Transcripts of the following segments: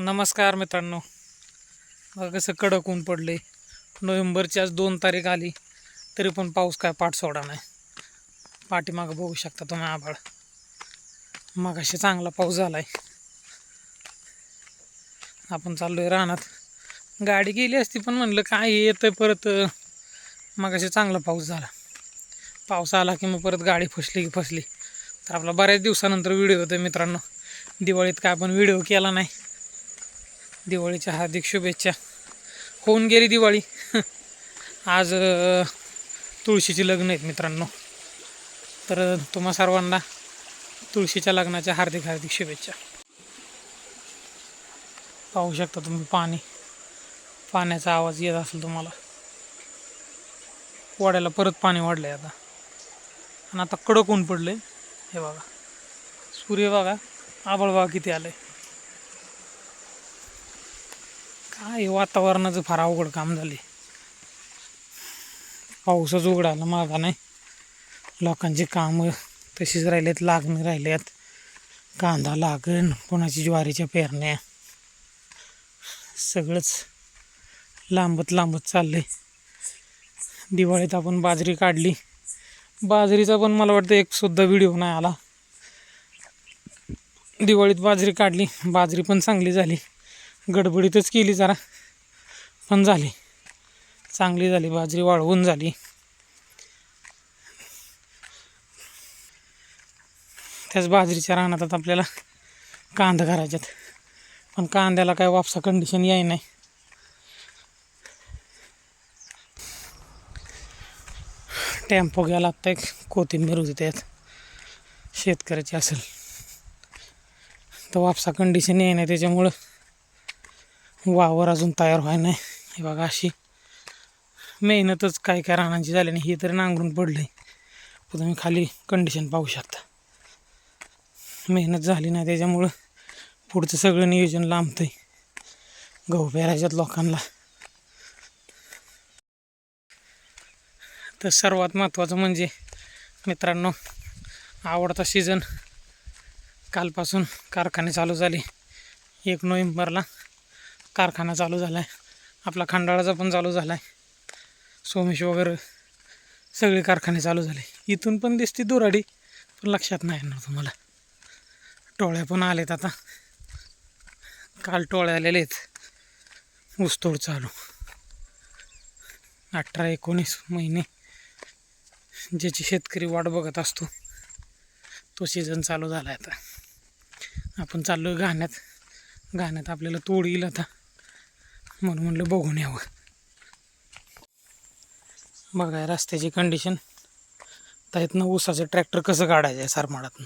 नमस्कार मित्रांनो. बघा कसं कडक ऊन पडले नोव्हेंबरची आज दोन तारीख आली तरी पण पाऊस काय पाठ सोडा नाही. पाठीमागं बघू शकता तुम्ही आभाळ. मग अशी चांगला पाऊस झाला आहे आपण चाललोय रानात. गाडी गेली असती पण म्हणलं काय येतं परत मग अशी चांगला पाऊस झाला. पाऊस आला की मग परत गाडी फसली की फसली. तर आपला बऱ्याच दिवसानंतर व्हिडिओ होतो मित्रांनो. दिवाळीत काय आपण व्हिडिओ केला नाही. दिवाळीच्या हार्दिक शुभेच्छा. होऊन गेली दिवाळी. आज तुळशीची लग्न आहेत मित्रांनो. तर तुम्हा सर्वांना तुळशीच्या लग्नाच्या हार्दिक हार्दिक शुभेच्छा. पाहू शकता तुम्ही पाणी. पाण्याचा आवाज येत असेल तुम्हाला. वाड्याला परत पाणी वाढलं आहे आता. आणि आता कडक ऊन पडले हे बघा. सूर्य बघा. आबळ बघा किती आलंय. काय वातावरणाचं फार अवघड काम झाले पाऊसच उघडायला मागा नाही. लोकांची कामं तशीच राहिलेत लागणं राहिल्यात कांदा लागण कोणाची ज्वारीच्या पेरण्या. सगळंच लांबत लांबत चाललंय. दिवाळीत आपण बाजरी काढली. बाजरीचा पण मला वाटतं एक सुद्धा व्हिडिओ नाही आला. दिवाळीत बाजरी काढली. बाजरी पण चांगली झाली. गडबडीतच केली जरा. पण झाली. चांगली झाली बाजरी वाळवून झाली. त्याच बाजरीच्या रानात आता आपल्याला कांदा करायच्यात पण कांद्याला काय वापसा कंडिशन याय नाही. टेम्पो घ्यायला लागतं एक कोथिंबीर होती त्यात. शेतकऱ्याची असेल. तर वापसा कंडिशन याय नाही त्याच्यामुळं. वावर अजून तयार व्हाय नाही. हे बघा अशी मेहनतच काय काय रानांची झाली नाही हे तरी नांगरून पडलं आहे तुम्ही खाली कंडिशन पाहू शकता. मेहनत झाली नाही त्याच्यामुळं पुढचं सगळं नियोजन लांबतं आहे गहू पेरायच्यात लोकांना. तर सर्वात महत्त्वाचं म्हणजे मित्रांनो आवडता सीझन कालपासून कारखाने चालू झाले. एक नोव्हेंबरला कारखाना चालू झाला आहे आपला खंडाळाचा पण चालू झाला आहे सोमेश वगैरे सगळे कारखाने चालू झाले. इथून पण दिसते दुराडी पण लक्षात नाही येणार तुम्हाला. टोळ्या पण आलेत आता. काल टोळ्या आलेले आहेत. ऊसतोड चालू. अठरा एकोणीस महिने ज्याची शेतकरी वाट बघत असतो तो सीझन चालू झाला आहे आता. आपण चाललो आहे गाण्यात गाण्यात आपल्याला तोड येईल आता. म्हणून म्हणलं बघून यावं. बघा रस्त्याची कंडिशन तर इथनं ऊसाचं ट्रॅक्टर कसं काढायचं आहे सरमाडातनं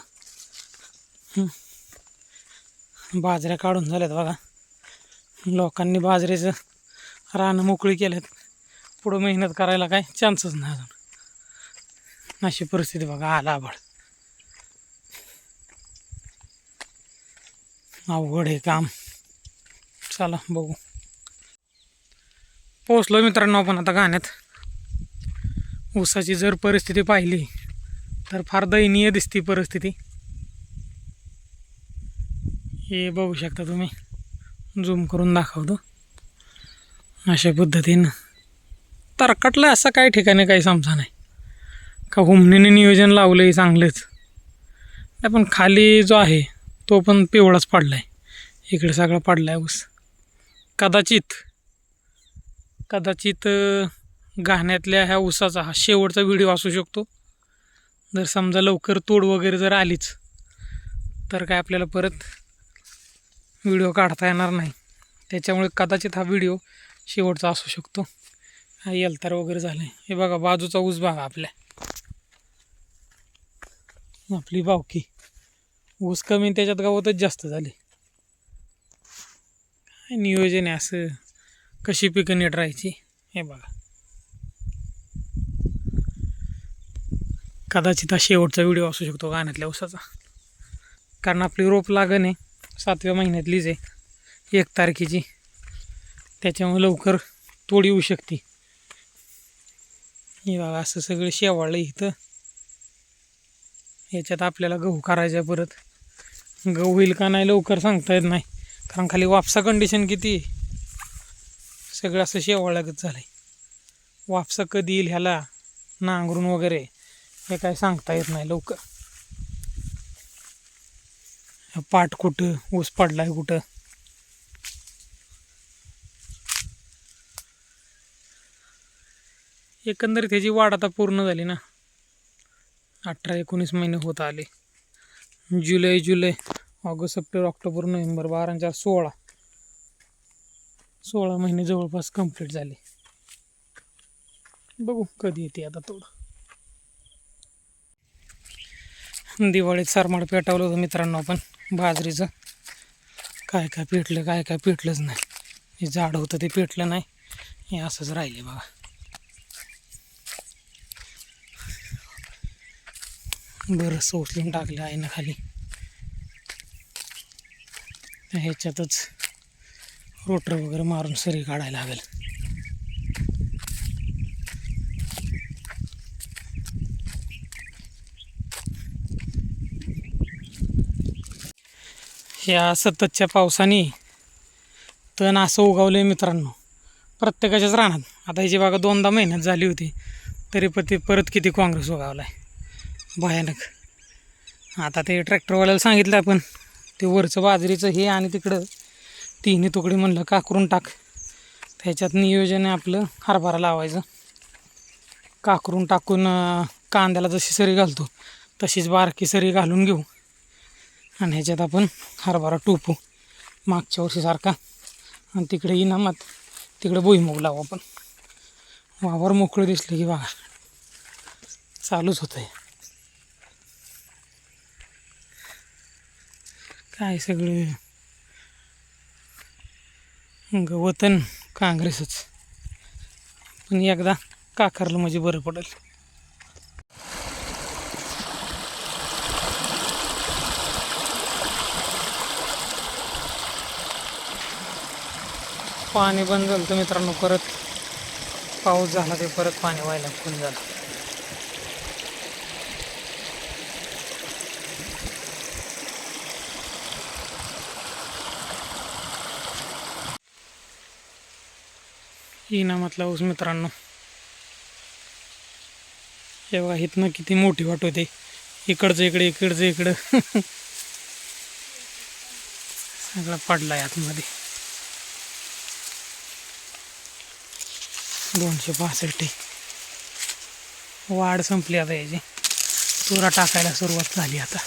बाजऱ्या काढून झाल्यात बघा. लोकांनी बाजरीचं रानं मोकळी केल्यात. पुढं मेहनत करायला काय चान्सच नाही अजून. अशी परिस्थिती बघा आला आभाळ. अवघड आहे काम. चला बघू. पोचलो मित्रांनो आपण आता गाण्यात ऊसाची जर परिस्थिती पाहिली तर फार दयनीय दिसती परिस्थिती. हे बघू शकता तुम्ही. झूम करून दाखवतो. अशा पद्धतीनं. तरकटलं असं काही ठिकाणी काही समजा नाही. का हुमणीने नियोजन लावलं आहे चांगलंच. नाही पण खाली जो आहे तो पण पिवळाच पडला आहे इकडे सगळा पडला आहे ऊस. कदाचित कदाचित घाण्यातल्या गाण्यातल्या ह्या ऊसाचा हा शेवटचा व्हिडिओ असू शकतो. जर समजा लवकर तोड वगैरे जर आलीच तर काय आपल्याला परत व्हिडिओ काढता येणार नाही. त्याच्यामुळे कदाचित हा व्हिडिओ शेवटचा असू शकतो. हा येलतार वगैरे झाले हे बघा बाजूचा ऊस बघा आपल्या. आपली बावकी. ऊस कमी त्याच्यात गवतच जास्त झाली. काय नियोजन आहे असं? कशी पिकं नीट राहायची? हे बघा. कदाचित हा शेवटचा व्हिडिओ असू शकतो गाण्यातल्या ऊसाचा कारण आपली रोप लागण आहे. सातव्या महिन्यातलीच आहे. एक तारखेची. त्याच्यामुळे लवकर तोड येऊ शकते. हे बघा असं सगळं शेवाळलं इथं. याच्यात आपल्याला गहू करायचा आहे परत. गहू होईल का नाही लवकर सांगता येत नाही. कारण खाली वापसा कंडिशन किती आहे? सगळं असं शेवाळागत झालं आहे वापसा कधी येईल ह्याला नांगरून वगैरे हे काय सांगता येत नाही लवकर. पाट कुठं ऊस पडलाय कुठं? एकंदरीत ह्याची वाढ आता पूर्ण झाली ना. अठरा एकोणीस महिने होत आले. जुलै जुलै ऑगस्ट सप्टेंबर ऑक्टोबर नोव्हेंबर बारा चार सोळा. सोळा महिने जवळपास कंप्लीट झाले. बघू कधी येते आता थोडं दिवाळीत सरमाड पेटवलं होतं मित्रांनो आपण. बाजरीचं. काय काय पेटलं काय काय पेटलंच नाही. हे झाड होतं ते पेटलं नाही. हे असंच राहिले बघा. बरं सोसलून टाकलं आहे ना खाली. ह्याच्यातच रोटर वगैरे मारून सरी काढायला लागेल. ह्या सततच्या पावसाने तण असं उगवलं आहे मित्रांनो. प्रत्येकाच्याच रानात. आता ह्याची बागा दोनदा महिन्यात झाली होती तरी पण ते परत किती काँग्रेस उगावला आहे भयानक. आता ते ट्रॅक्टरवाल्याला सांगितलं आपण ते वरचं बाजरीचं हे आणि तिकडं तिन्ही तुकडी म्हणलं काकरून टाक? त्याच्यात नियोजन आहे आपलं हरभरा लावायचं. काकरून टाकून कांद्याला जशी सरी घालतो तशीच बारकी सरी घालून घेऊ. आणि ह्याच्यात आपण हरभरा टोपू मागच्या वर्षीसारखा. आणि तिकडे इनामात तिकडे भुईमूग लावू आपण. वावर मोकळं दिसलं की बघा चालूच होतं आहे काय सगळे? गवतन काँग्रेसच. पण एकदा काकारलं म्हणजे बरं पडेल. पाणी बंद झालं तर मित्रांनो परत पाऊस झाला ते परत पाणी व्हायला फुल झालं. इनामातला ऊस मित्रांनो? हे बघा इथनं किती मोठी वाट होते. इकडचं इकडे इकडचं इकडं. सगळं पडलाय आतमध्ये. दोनशे पासष्ट वाढ संपली आता याची. तुरा टाकायला सुरुवात झाली आता.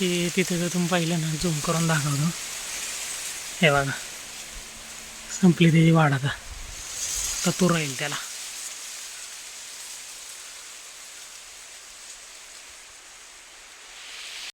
हे तिथे जर तुम्ही पाहिलं ना झूम करून दाखवतो. हे बघा. संपली त्याची वाढ आता. आता तो राहील त्याला.